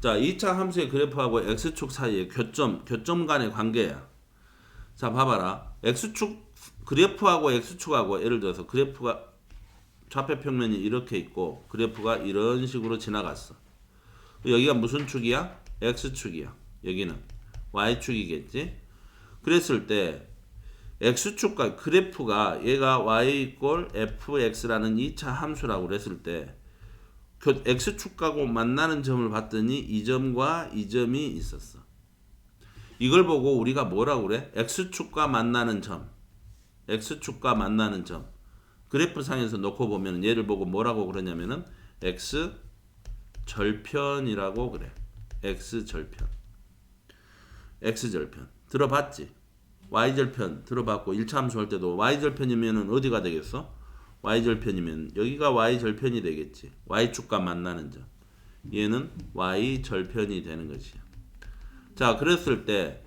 자, 2차 함수의 그래프하고 x축 사이의 교점, 교점 간의 관계야. 자, 봐봐라. x축 그래프하고 x축하고 예를 들어서 그래프가 좌표 평면이 이렇게 있고 그래프가 이런 식으로 지나갔어. 여기가 무슨 축이야? x축이야. 여기는 y축이겠지. 그랬을 때 x축과 그래프가 얘가 y 이꼴 fx라는 2차 함수라고 그랬을 때 교- x축하고 만나는 점을 봤더니 이 점과 이 점이 있었어. 이걸 보고 우리가 뭐라고 그래? x축과 만나는 점. x축과 만나는 점. 그래프 상에서 놓고 보면 얘를 보고 뭐라고 그러냐면은 x 절편이라고 그래. x 절편. x 절편. 들어봤지? y 절편 들어봤고 1차 함수 할 때도 y 절편이면은 어디가 되겠어? Y 절편이면 여기가 y 절편이 되겠지. y 축과 만나는 점. 얘는 y 절편이 되는 것이야. 자, 그랬을 때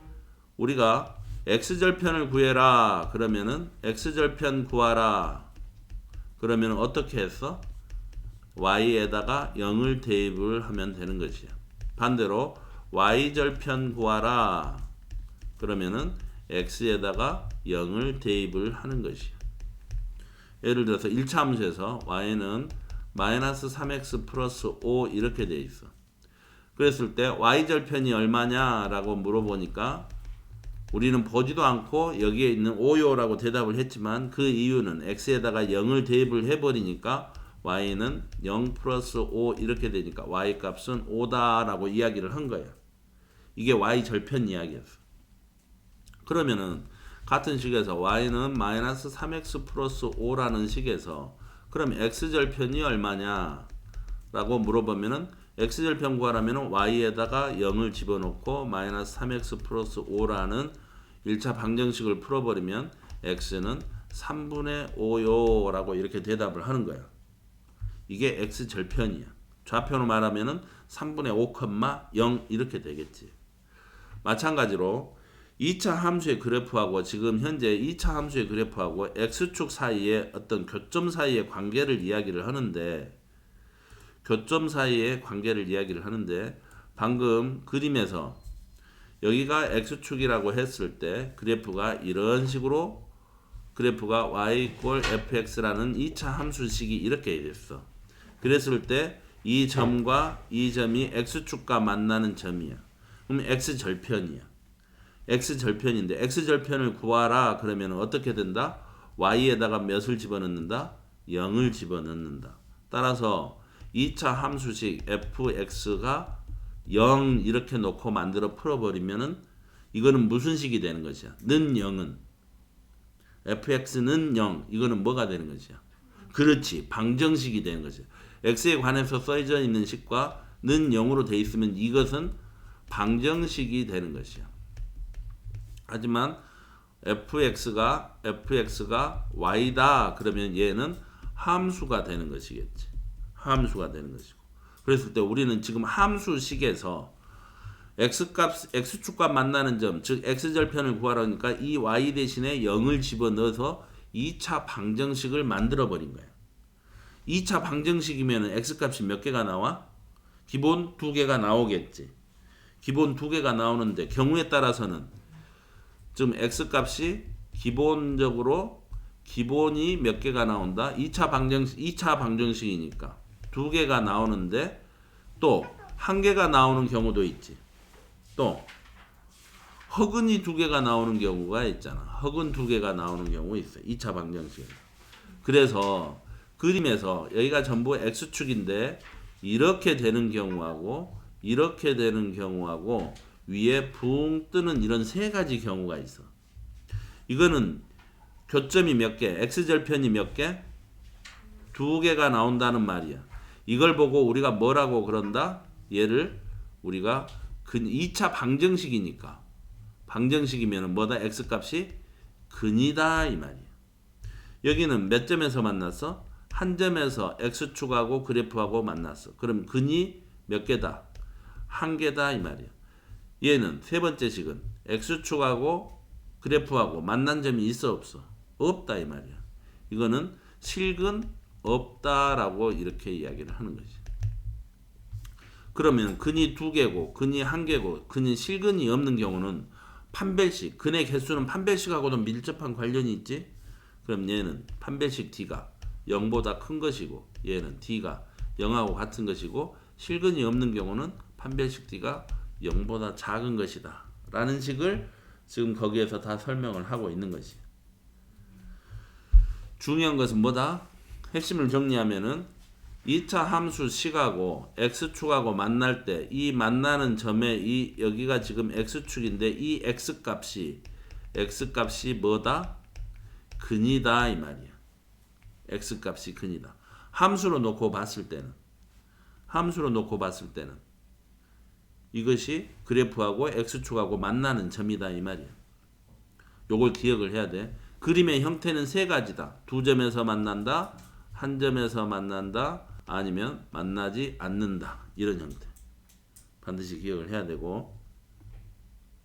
우리가 x 절편을 구해라. 그러면은 x 절편 구하라. 그러면 어떻게 했어? y에다가 0을 대입을 하면 되는 것이야. 반대로 y 절편 구하라. 그러면은 x에다가 0을 대입을 하는 것이야. 예를 들어서 1차 함수에서 y는 마이너스 3x 플러스 5 이렇게 돼 있어. 그랬을 때 y 절편이 얼마냐라고 물어보니까 우리는 보지도 않고 여기에 있는 5요라고 대답을 했지만 그 이유는 x에다가 0을 대입을 해버리니까 y는 0 플러스 5 이렇게 되니까 y 값은 5다라고 이야기를 한 거야. 이게 y 절편 이야기였어. 그러면은 같은 식에서 y는 마이너스 3x 플러스 5라는 식에서 그럼 x 절편이 얼마냐? 라고 물어보면은 x 절편 구하라면은 y에다가 0을 집어넣고 마이너스 3x 플러스 5라는 1차 방정식을 풀어버리면 x는 3분의 5요 라고 이렇게 대답을 하는 거야. 이게 x 절편이야. 좌표로 말하면은 3분의 5,0 이렇게 되겠지. 마찬가지로 2차 함수의 그래프하고 지금 현재 2차 함수의 그래프하고 x축 사이의 어떤 교점 사이의 관계를 이야기를 하는데 교점 사이의 관계를 이야기를 하는데 방금 그림에서 여기가 x축이라고 했을 때 그래프가 이런 식으로 그래프가 y 이꼴 fx라는 2차 함수식이 이렇게 됐어. 그랬을 때 이 점과 이 점이 x축과 만나는 점이야. 그럼 x 절편이야. X 절편인데 x 절편을 구하라 그러면 어떻게 된다? y에다가 몇을 집어넣는다? 0을 집어넣는다. 따라서 2차 함수식 fx가 0 이렇게 놓고 만들어 풀어버리면은 이거는 무슨 식이 되는 것이야? 는 0은 fx는 0 이거는 뭐가 되는 것이야? 그렇지 방정식이 되는 것이야. x에 관해서 써져 있는 식과 는 0으로 돼 있으면 이것은 방정식이 되는 것이야. 하지만 fx가 fx가 y다 그러면 얘는 함수가 되는 것이겠지. 함수가 되는 것이고. 그랬을 때 우리는 지금 함수식에서 x 값 x 축과 만나는 점, 즉 x 절편을 구하라니까 이 y 대신에 0을 집어넣어서 2차 방정식을 만들어 버린 거야. 2차 방정식이면 x 값이 몇 개가 나와? 기본 두 개가 나오겠지. 기본 두 개가 나오는데 경우에 따라서는 좀 x 값이 기본적으로 기본이 몇 개가 나온다? 2차 방정식 2차 방정식이니까 두 개가 나오는데 또 한 개가 나오는 경우도 있지. 또 허근이 두 개가 나오는 경우가 있잖아. 허근 두 개가 나오는 경우 있어. 2차 방정식. 그래서 그림에서 여기가 전부 x축인데 이렇게 되는 경우하고 이렇게 되는 경우하고 위에 붕 뜨는 이런 세 가지 경우가 있어. 이거는 교점이 몇 개, x절편이 몇 개? 두 개가 나온다는 말이야. 이걸 보고 우리가 뭐라고 그런다? 얘를 우리가 근 2차 방정식이니까 방정식이면 뭐다? x 값이 근이다 이 말이야. 여기는 몇 점에서 만났어? 한 점에서 x축하고 그래프하고 만났어. 그럼 근이 몇 개다? 한 개다 이 말이야. 얘는 세 번째 식은 x축하고 그래프하고 만난 점이 있어 없어? 없다 이 말이야. 이거는 실근 없다라고 이렇게 이야기를 하는 거지. 그러면 근이 두 개고 근이 한 개고 근이 실근이 없는 경우는 판별식 근의 개수는 판별식하고도 밀접한 관련이 있지. 그럼 얘는 판별식 D가 0보다 큰 것이고 얘는 D가 0하고 같은 것이고 실근이 없는 경우는 판별식 D가 0보다 작은 것이다. 라는 식을 지금 거기에서 다 설명을 하고 있는 것이. 중요한 것은 뭐다? 핵심을 정리하면은 2차 함수 식하고 x축하고 만날 때 이 만나는 점에 이 여기가 지금 x축인데 이 x 값이 x 값이 뭐다? 근이다 이 말이야. x 값이 근이다. 함수로 놓고 봤을 때는 함수로 놓고 봤을 때는 이것이 그래프하고 x축하고 만나는 점이다 이 말이야. 요걸 기억을 해야 돼. 그림의 형태는 세 가지다. 두 점에서 만난다, 한 점에서 만난다, 아니면 만나지 않는다. 이런 형태. 반드시 기억을 해야 되고